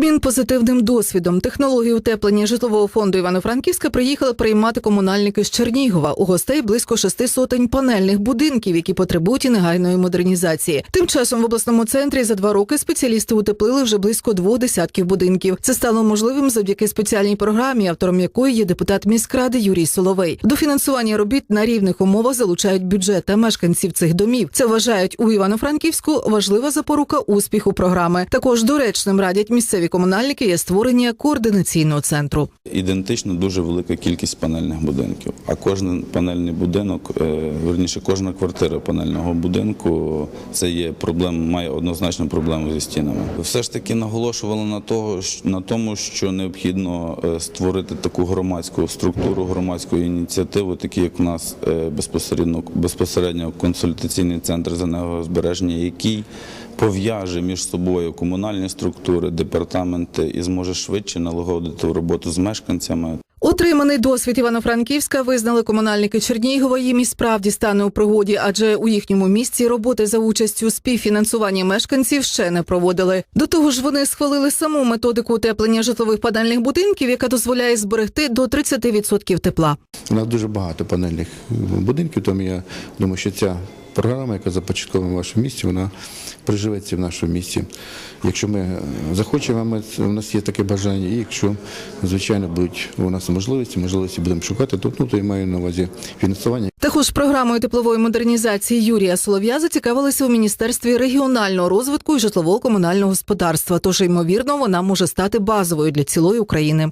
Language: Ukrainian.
обмін позитивним досвідом технології утеплення житлового фонду Івано-Франківська приїхали приймати комунальники з Чернігова. У гостей близько шести сотень панельних будинків, які потребують і негайної модернізації. Тим часом в обласному центрі за два роки спеціалісти утеплили вже близько двох десятків будинків. Це стало можливим завдяки спеціальній програмі, автором якої є депутат міськради Юрій Соловей. До фінансування робіт на рівних умовах залучають бюджет та мешканців цих домів. Це вважають у Івано-Франківську важлива запорука успіху програми. Також доречним радять місцеві комунальники є створення координаційного центру. Ідентично дуже велика кількість панельних будинків. А кожен панельний будинок, е, верніше, кожна квартира панельного будинку це є проблема, має однозначно проблему зі стінами. Все ж таки наголошували на того, на тому, що необхідно е, створити таку громадську структуру, громадську ініціативу, такі як в нас е, безпосередньо безпосередньо консультаційний центр за енергозбереження, який пов'яже між собою комунальні структури, департаменти і зможе швидше налагодити роботу з мешканцями. Отриманий досвід Івано-Франківська визнали комунальники Чернігова. Їм і справді стане у пригоді, адже у їхньому місці роботи за участю співфінансування мешканців ще не проводили. До того ж, вони схвалили саму методику утеплення житлових панельних будинків, яка дозволяє зберегти до 30% тепла. У нас дуже багато панельних будинків, тому я думаю, що ця програма, яка започаткована в вашому місті, вона приживеться в нашому місті. Якщо ми е, захочемо, ми, у нас є таке бажання, і якщо, звичайно, будуть у нас можливості, можливості будемо шукати, то, ну, то я маю на увазі фінансування. Також програмою теплової модернізації Юрія Солов'я зацікавилися у міністерстві регіонального розвитку і житлово-комунального господарства. Тож ймовірно, вона може стати базовою для цілої України.